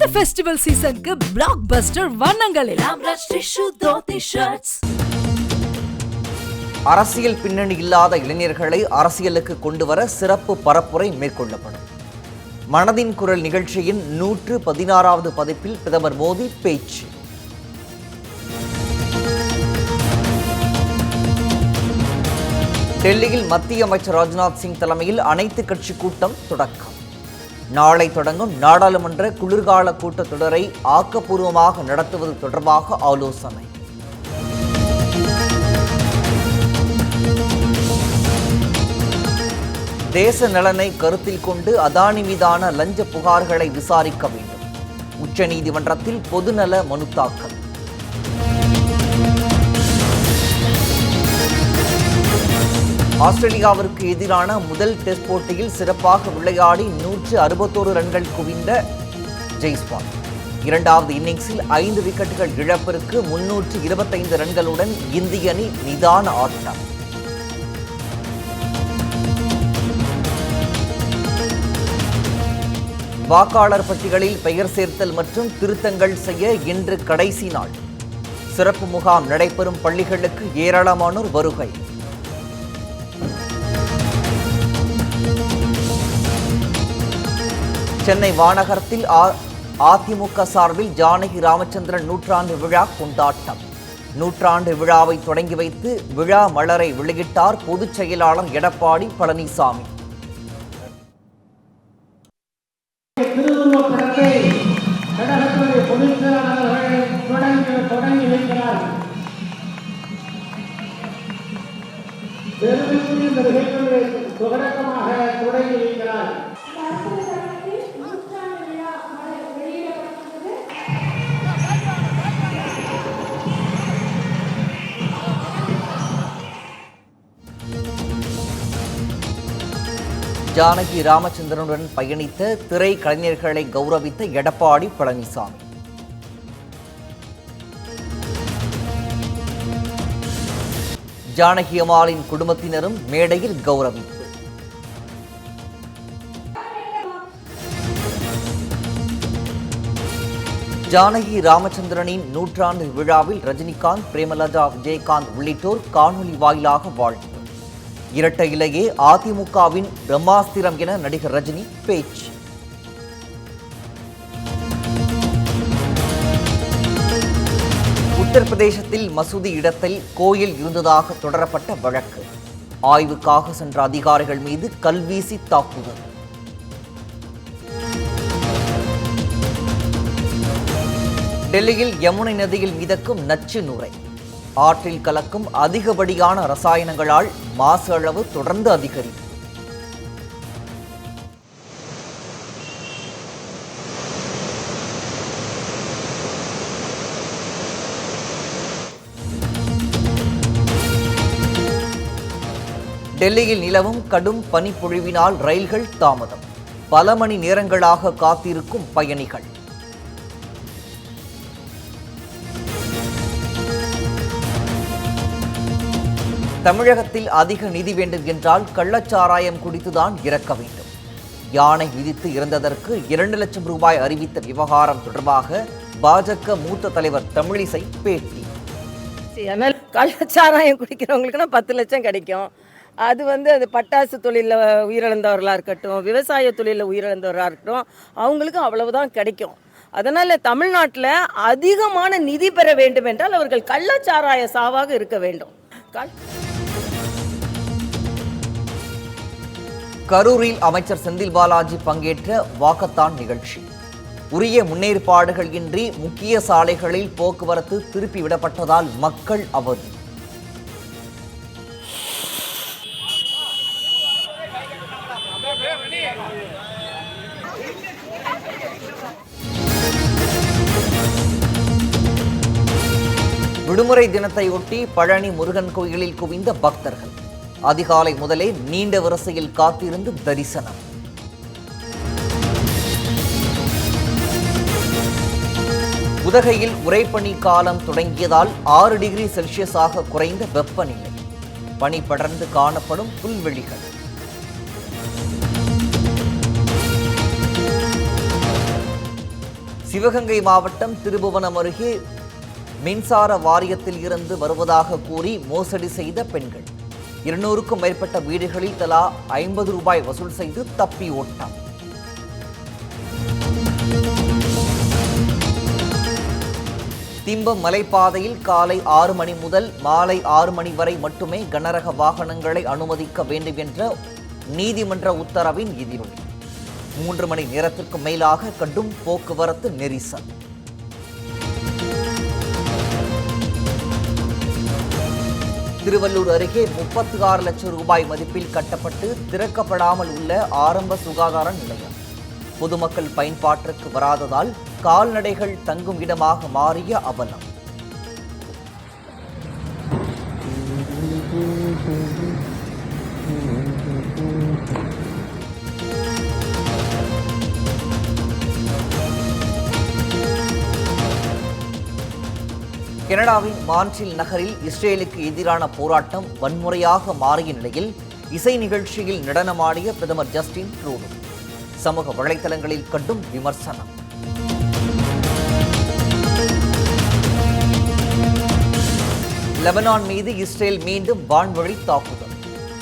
இந்த ஃபெஸ்டிவல் சீசனுக்கு பிளாக் பஸ்டர் வண்ணங்களில். அரசியல் பின்னணி இல்லாத இளைஞர்களை அரசியலுக்கு கொண்டு வர சிறப்பு பரப்புரை மேற்கொள்ளப்படும். மனதின் குரல் நிகழ்ச்சியின் நூற்று பதினாறாவது பதிப்பில் பிரதமர் மோடி பேச்சு. டெல்லியில் மத்திய அமைச்சர் ராஜ்நாத் சிங் தலைமையில் அனைத்து கட்சி கூட்டம் தொடக்கம். நாளை தொடங்கும் நாடாளுமன்ற குளிர்கால கூட்டத்தொடரை ஆக்கப்பூர்வமாக நடத்துவது தொடர்பாக ஆலோசனை. தேச நலனை கருத்தில் கொண்டு அதானி மீதான லஞ்ச புகார்களை விசாரிக்க வேண்டும். உச்சநீதிமன்றத்தில் பொதுநல மனு தாக்கல். ஆஸ்திரேலியாவிற்கு எதிரான முதல் டெஸ்ட் போட்டியில் சிறப்பாக விளையாடி நூற்று அறுபத்தோரு ரன்கள் குவிந்த ஜெய்ஸ்வால் இரண்டாவது இன்னிங்ஸில் ஐந்து விக்கெட்டுகள் இழப்பிற்கு முன்னூற்று இருபத்தைந்து ரன்களுடன் இந்திய அணி நிதான ஆட்டம். வாக்காளர் பட்டியலில் பெயர் சேர்த்தல் மற்றும் திருத்தங்கள் செய்ய இன்று கடைசி நாள். சிறப்பு முகாம் நடைபெறும் பள்ளிகளுக்கு ஏராளமானோர் வருகை. சென்னை வானகரத்தில் அதிமுக சார்பில் ஜானகி ராமச்சந்திரன் நூற்றாண்டு விழா கொண்டாட்டம். நூற்றாண்டு விழாவை தொடங்கி வைத்து விழா மலரை வெளியிட்டார் பொதுச் செயலாளர் எடப்பாடி பழனிசாமி. தொடங்கி வைக்கிறார். ஜானகி ராமச்சந்திரனுடன் பயணித்த திரை கலைஞர்களை கௌரவித்த எடப்பாடி பழனிசாமி. ஜானகி அம்மாளின் குடும்பத்தினரும் மேடையில் கௌரவிப்பு. ஜானகி ராமச்சந்திரனின் நூற்றாண்டு விழாவில் ரஜினிகாந்த் பிரேமலதா விஜயகாந்த் உள்ளிட்டோர் காணொலி வாயிலாக வாழ்த்து. இரட்டை இலையே அதிமுகவின் பிரம்மாஸ்திரம் என நடிகர் ரஜினி பேச்சு. உத்தரப்பிரதேசத்தில் மசூதி இடத்தில் கோயில் இருந்ததாக தொடரப்பட்ட வழக்கு. ஆய்வுக்காக சென்ற அதிகாரிகள் மீது கல்வீசி தாக்குதல். டெல்லியில் யமுனை நதியில் மிதக்கும் நச்சு நுரை. ஆற்றில் கலக்கும் அதிகப்படியான ரசாயனங்களால் மாசு அளவு தொடர்ந்து அதிகரிக்கும். டெல்லியில் நிலவும் கடும் பனிப்பொழிவினால் ரயில்கள் தாமதம். பல மணி நேரங்களாக காத்திருக்கும் பயணிகள். தமிழகத்தில் அதிக நிதி வேண்டும் என்றால் கள்ளச்சாராயம் குடித்துதான் இறக்க வேண்டும். யானை விதித்து இறந்ததற்கு இரண்டு லட்சம் ரூபாய் அறிவித்த விவகாரம் தொடர்பாக பாஜக மூத்த தலைவர் தமிழிசை பேட்டி. அதனால் கள்ளச்சாராயம் குடிக்கிறவங்களுக்குன்னா பத்து லட்சம் கிடைக்கும். அது வந்து அது பட்டாசு தொழிலில் உயிரிழந்தவர்களாக இருக்கட்டும் விவசாய தொழிலில் உயிரிழந்தவராக இருக்கட்டும் அவங்களுக்கு அவ்வளவுதான் கிடைக்கும். அதனால் தமிழ்நாட்டில் அதிகமான நிதி பெற வேண்டும் என்றால் அவர்கள் கள்ளச்சாராய சாவாக இருக்க வேண்டும். கல் கரூரில் அமைச்சர் செந்தில் பாலாஜி பங்கேற்ற வாக்கத்தான் நிகழ்ச்சி. உரிய முன்னேற்பாடுகள் இன்றி முக்கிய சாலைகளில் போக்குவரத்து திருப்பி விடப்பட்டதால் மக்கள் அவதி. விடுமுறை தினத்தையொட்டி பழனி முருகன் கோயிலில் குவிந்த பக்தர்கள். அதிகாலை முதலே நீண்ட வரிசையில் காத்திருந்து தரிசனம். உதகையில் உறைபனி காலம் தொடங்கியதால் ஆறு டிகிரி செல்சியஸாக குறைந்த வெப்பநிலை. பனி படர்ந்து காணப்படும் புல்வெளிகள். சிவகங்கை மாவட்டம் திருபுவனம் அருகே மின்சார வாரியத்தில் இருந்து வருவதாக கூறி மோசடி செய்த பெண்கள். இருநூறுக்கும் மேற்பட்ட வீடுகளில் தலா ஐம்பது ரூபாய் வசூல் செய்து தப்பி ஓட்டம். திம்பம் மலைப்பாதையில் காலை ஆறு மணி முதல் மாலை ஆறு மணி வரை மட்டுமே கனரக வாகனங்களை அனுமதிக்க வேண்டும் என்ற நீதிமன்ற உத்தரவின் எதிரொலி. மூன்று மணி நேரத்திற்கு மேலாக கடும் போக்குவரத்து நெரிசல். திருவள்ளூர் அருகே முப்பத்தி ஆறு லட்சம் ரூபாய் மதிப்பில் கட்டப்பட்டு திறக்கப்படாமல் உள்ள ஆரம்ப சுகாதார நிலையம். பொதுமக்கள் பயன்பாட்டிற்கு வராததால் கால்நடைகள் தங்கும் இடமாக மாறிய அவலம். கனடாவின் மான்ட்ரில் நகரில் இஸ்ரேலுக்கு எதிரான போராட்டம் வன்முறையாக மாறிய நிலையில் இசை நிகழ்ச்சியில் நடனமாடிய பிரதமர் ஜஸ்டின் ட்ரூடோ சமூக வலைதளங்களில் கண்டும் விமர்சனம். லெபனான் மீது இஸ்ரேல் மீண்டும் வான்வழி தாக்குதல்.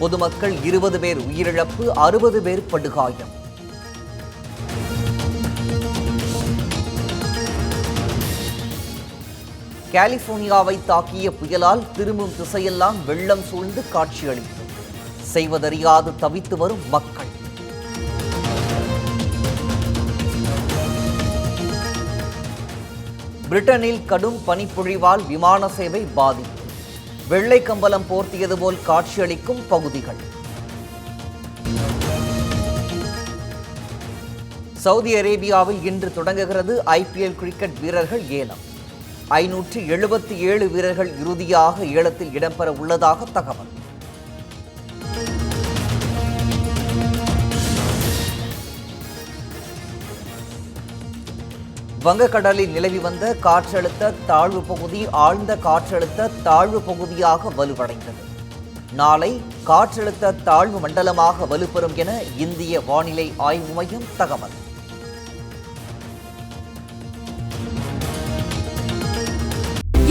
பொதுமக்கள் இருபது பேர் உயிரிழப்பு அறுபது பேர் படுகாயம். கலிபோர்னியாவை தாக்கிய புயலால் திரும்பும் திசையெல்லாம் வெள்ளம் சூழ்ந்து காட்சியளித்தது. செய்வதறியாது தவித்து வரும் மக்கள். பிரிட்டனில் கடும் பனிப்பொழிவால் விமான சேவை பாதிப்பு. வெள்ளை கம்பளம் போர்த்தியது போல் காட்சியளிக்கும் பகுதிகள். சவுதி அரேபியாவில் இன்று தொடங்குகிறது ஐபிஎல் கிரிக்கெட் வீரர்கள் ஏலம். ஐநூற்றி எழுபத்தி ஏழு வீரர்கள் இறுதியாக ஏலத்தில் இடம்பெற உள்ளதாக தகவல். வங்கக்கடலில் நிலவி வந்த காற்றழுத்த தாழ்வு பகுதி ஆழ்ந்த காற்றழுத்த தாழ்வு பகுதியாக வலுவடைந்தது. நாளை காற்றழுத்த தாழ்வு மண்டலமாக வலுப்பெறும் என இந்திய வானிலை ஆய்வு மையம் தகவல்.